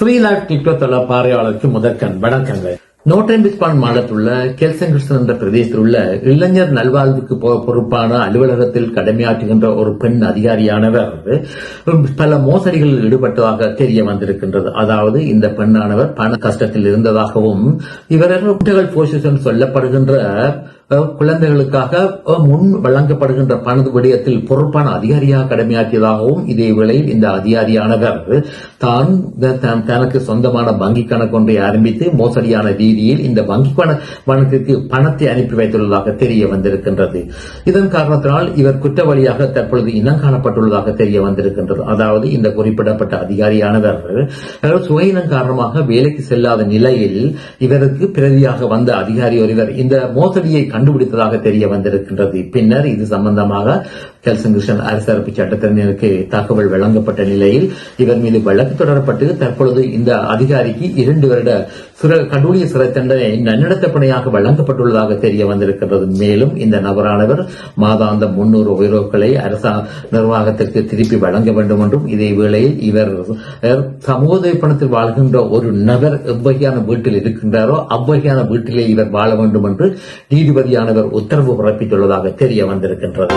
ஸ்ரீநாத் டிக்டோத்தல பார்வையாளருக்கு முதற்கண் வணக்கங்கள். நோட்டன்பிஸ்பான் மாநிலத்துள்ள கெல்சங்கிருஷ்ணன் என்ற பிரதேசத்தில் உள்ள இளைஞர் நல்வாழ்வுக்கு பொ- பொறுப்பான அலுவலகத்தில் கடமையாற்றுகின்ற ஒரு பெண் அதிகாரியானவர். பல மோசடிகளில் ஈடுபட்டதாக தெரிய வந்திருக்கின்றது. அதாவது இந்த பெண்ணானவர் பண கஷ்டத்தில் இருந்ததாகவும் இவர்கள் போஷன் சொல்லப்படுகின்ற குழந்தைகளுக்காக முன் வழங்கப்படுகின்ற பணது விடயத்தில் பொறுப்பான அதிகாரியாக கடமையாற்றியதாகவும் இதே வேளையில் இந்த அதிகாரியானவர் தான் தனக்கு சொந்தமான வங்கி கணக்கு ஒன்றை ஆரம்பித்து மோசடியான ரீதியில் இந்த வங்கி கணக்கிற்கு பணத்தை அனுப்பி வைத்துள்ளதாக தெரிய வந்திருக்கின்றது. இதன் காரணத்தினால் இவர் குற்றவாளியாக தற்பொழுது இனம் காணப்பட்டுள்ளதாக தெரிய வந்திருக்கின்றது. அதாவது இந்த குறிப்பிடப்பட்ட அதிகாரியானவர் சுவையினம் காரணமாக வேலைக்கு செல்லாத நிலையில் இவருக்கு பிரதியாக வந்த அதிகாரி ஒருவர் இந்த மோசடியை கண்டுபிடித்ததாக தெரிய வந்திருக்கின்றது. பின்னர் இது சம்பந்தமாக கெல்சங்கிருஷ்ணன் அரசரப்பு சட்டத்தினருக்கு தகவல் வழங்கப்பட்ட நிலையில் இவர் மீது வழக்கு தொடரப்பட்டு தற்பொழுது இந்த அதிகாரிக்கு இரண்டு வருட கடூழிய சிறை தண்டனை நன்னடத்தப்பணையாக வழங்கப்பட்டுள்ளதாக தெரிய வந்திருக்கிறது மேலும் இந்த நபரானவர் மாதாந்த முன்னூறு உயர்வுகளை அரச நிர்வாகத்திற்கு திருப்பி வழங்க வேண்டும் என்றும் இதே வேளையில் இவர் சமூக பணத்தில் வாழ்கின்ற ஒரு நபர் எவ்வகையான வீட்டில் இருக்கின்றாரோ அவ்வகையான வீட்டிலே இவர் வாழ வேண்டும் என்று நீதிபதி நீதிபதியானவர் உத்தரவு பிறப்பித்துள்ளதாக தெரிய வந்திருக்கின்றது.